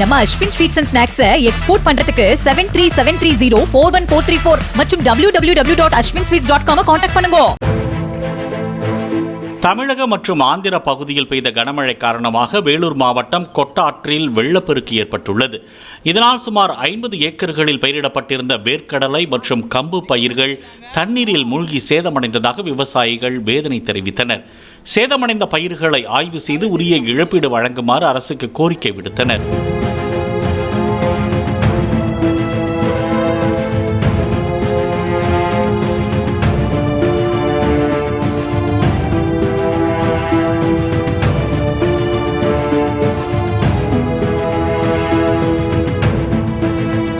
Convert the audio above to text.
நம்ம Ashwin sweets and ஸ்நாக்ஸை export பண்றதுக்கு seven three seven three zero four one four three four மற்றும் W W W dot Ashwin sweets dot com contact பண்ணுங்க. தமிழக மற்றும் ஆந்திர பகுதியில் பெய்த கனமழை காரணமாக வேலூர் மாவட்டம் கொட்டாற்றில் வெள்ளப்பெருக்கு ஏற்பட்டுள்ளது. இதனால் சுமார் ஐம்பது ஏக்கர்களில் பயிரிடப்பட்டிருந்த வேர்க்கடலை மற்றும் கம்பு பயிர்கள் தண்ணீரில் மூழ்கி சேதமடைந்ததாக விவசாயிகள் வேதனை தெரிவித்தனர். சேதமடைந்த பயிர்களை ஆய்வு செய்து உரிய இழப்பீடு வழங்குமாறு அரசுக்கு கோரிக்கை விடுத்தனர்.